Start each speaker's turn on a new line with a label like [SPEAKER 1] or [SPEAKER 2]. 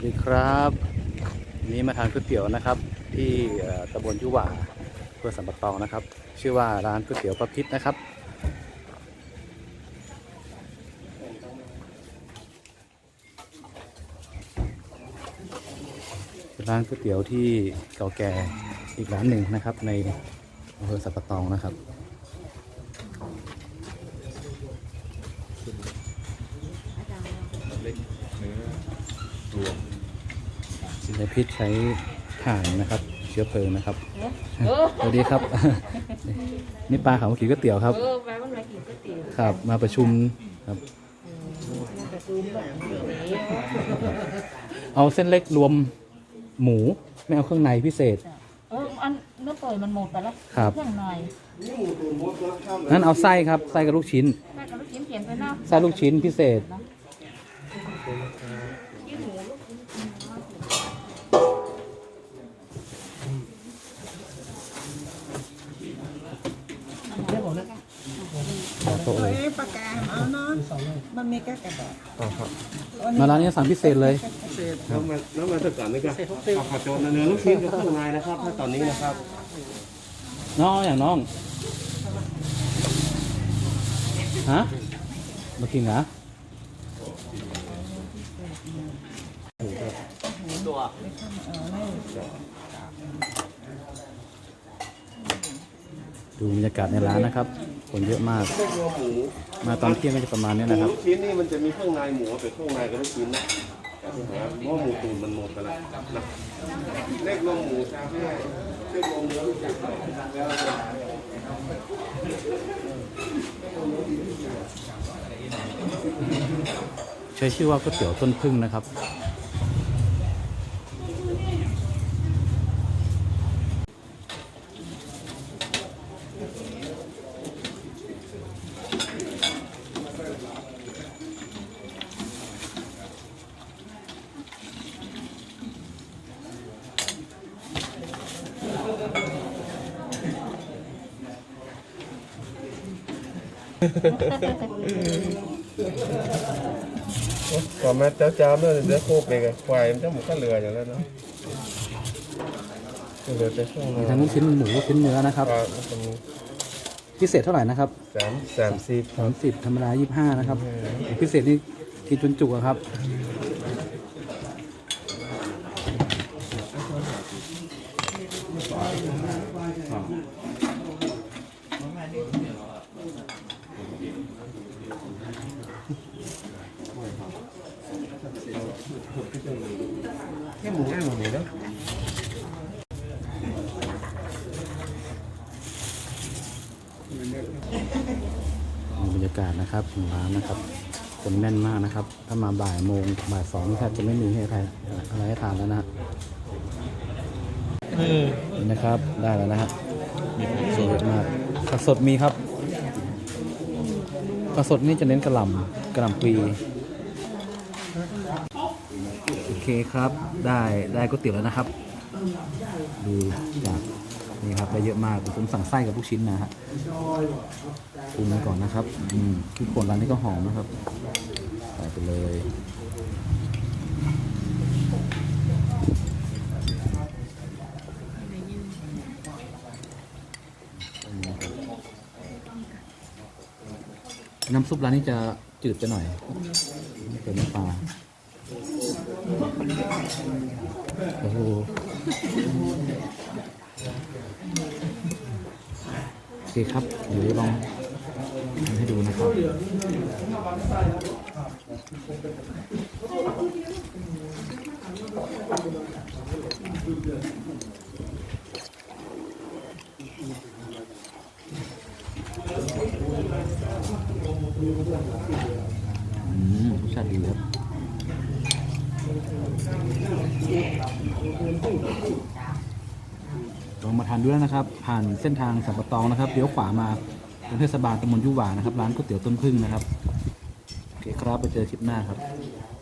[SPEAKER 1] วัสดีครับวันนี้มาทานก๋วยเตี๋ยวนะครับ ที่ตำบลยุหว่าอำเพื่อสัมปะตองนะครับ ชื่อว่าร้านก๋วยเตี๋ยวประพิษนะครับเป็นร้านก๋วยเตี๋ยวที่เก่าแก่อีกร้านหนึ่งนะครับ ในอำเภอสัมปะตองนะครับ
[SPEAKER 2] เล็กเนื้อรวม
[SPEAKER 1] ในพิษใช้ถ่านนะครับ เชื้อเพลิงนะครับ
[SPEAKER 3] เออ
[SPEAKER 1] สวัสดีครับ นี่ปลาขาวเมื่อกี้ก๋วยเตี๋ยวครับ
[SPEAKER 3] เออไปวันไหนกินก๋วยเตี๋ยว
[SPEAKER 1] ครับ มาประชุมครับ
[SPEAKER 3] ประตูแบบนี้
[SPEAKER 1] เอาเส้นเล็กรวมหมูไม่เอาเครื่องในพิเศษ
[SPEAKER 3] เอออันเนื้อเปื่อยมันหมดไปแล้ว
[SPEAKER 1] ครับ
[SPEAKER 3] เครื่องใน
[SPEAKER 1] นั้นเอาไส้ครับไส้กับลูกชิ้น
[SPEAKER 3] แค่กับลูกชิ้นเขียนไปนะ
[SPEAKER 1] ไส้ลูกชิ้นพิเศษ
[SPEAKER 3] ยี่หมูลูก
[SPEAKER 1] โต๊ะเลย
[SPEAKER 4] เอ้ยปากกาเอาเนาะมันมีแค่กระดาษ
[SPEAKER 1] มาร้านนี้สั่งพิเศษเลย
[SPEAKER 5] น้ำมันน้ำมันตะกันนี่ก็เอาขอโจนเนื้อลูกชิ้นกับเครื่องในนะครับ ถ้าตอนนี้นะครับ
[SPEAKER 1] น้องอย่างน้อง ฮะ มากินเหรอดูบรรยากาศในร้านนะครับ คนเยอะมาก
[SPEAKER 5] เล็กรวมหมู
[SPEAKER 1] มาตอนเที่ยงก็จะประมาณนี้
[SPEAKER 5] หมู
[SPEAKER 1] นะครับ
[SPEAKER 5] ลูกชิ้นนี่มันจะมีเครื่องในหมูเป็นเครื่องในกับลูกชิ้นนะเพราะว่าหมูตุ๋นมันหมดไปแล้วนะเล็กรวมหมูชาแม่เล็กรวมเนื้อลูกชิ้นแล้ว
[SPEAKER 1] ใช้ชื่อว่าก๋วยเตี๋ยวต้นพึ่งนะครับ
[SPEAKER 5] ก่อนมาเจ้าจ้าเนื้อเนื้อโคกเลยกับควายมันจะหมูก็เรืออย่างนั้นเนาะเหลือแต่ช่วง
[SPEAKER 1] มี
[SPEAKER 5] นั้
[SPEAKER 1] ทั้ง
[SPEAKER 5] น
[SPEAKER 1] ลูกชิ้นหมูลูกชิ้นเนื้อนะครับ
[SPEAKER 5] ก็ตรง
[SPEAKER 1] พิเศษเท่าไหร่นะครับ
[SPEAKER 5] สามสามสิบ
[SPEAKER 1] สามสิบธรรมดายี่ห้านะครับ พิเศษนี่กินจนจุกอะครับ
[SPEAKER 5] แค่ หมูแค่หมูนี่นะ
[SPEAKER 1] บรรยากาศนะครับของร้านนะครับคนแน่นมากนะครับ ถ้ามาบ่ายโมงบ่ายสองแทบจะไม่มีให้ใครอะไรให้ทานแล้วนะฮะนี่นะครับได้แล้วนะฮะสวยมากผักสดมีครับผักสดนี่จะเน้นกระหล่ำกระหล่ำปลี โอเคครับได้ได้ก๋วยเตี๋ยวแล้วนะครับ ดูจากนี่ครับได้เยอะมากผมสั่งไส้กับลูกชิ้นนะฮะปรุงก่อนนะครับอืมพริกป่นร้านนี้ก็หอมนะครับใส่ไปเลยน้ำซุปร้านนี้จะจืดไปหน่อยเติมน้ำปลา โอ้โหโอเคครับเดี๋ยวลองทำให้ดูนะครับอืมรสชาติดีครับ ลองมาทานด้วยนะครับ ผ่านเส้นทางสัมปะตองนะครับเลี้ยวขวามาตรงเทศบาลตำบลยุหวานะครับ ร้านก๋วยเตี๋ยวต้นพึ่งนะครับ โอเคครับ ไปเจอคลิปหน้าครับ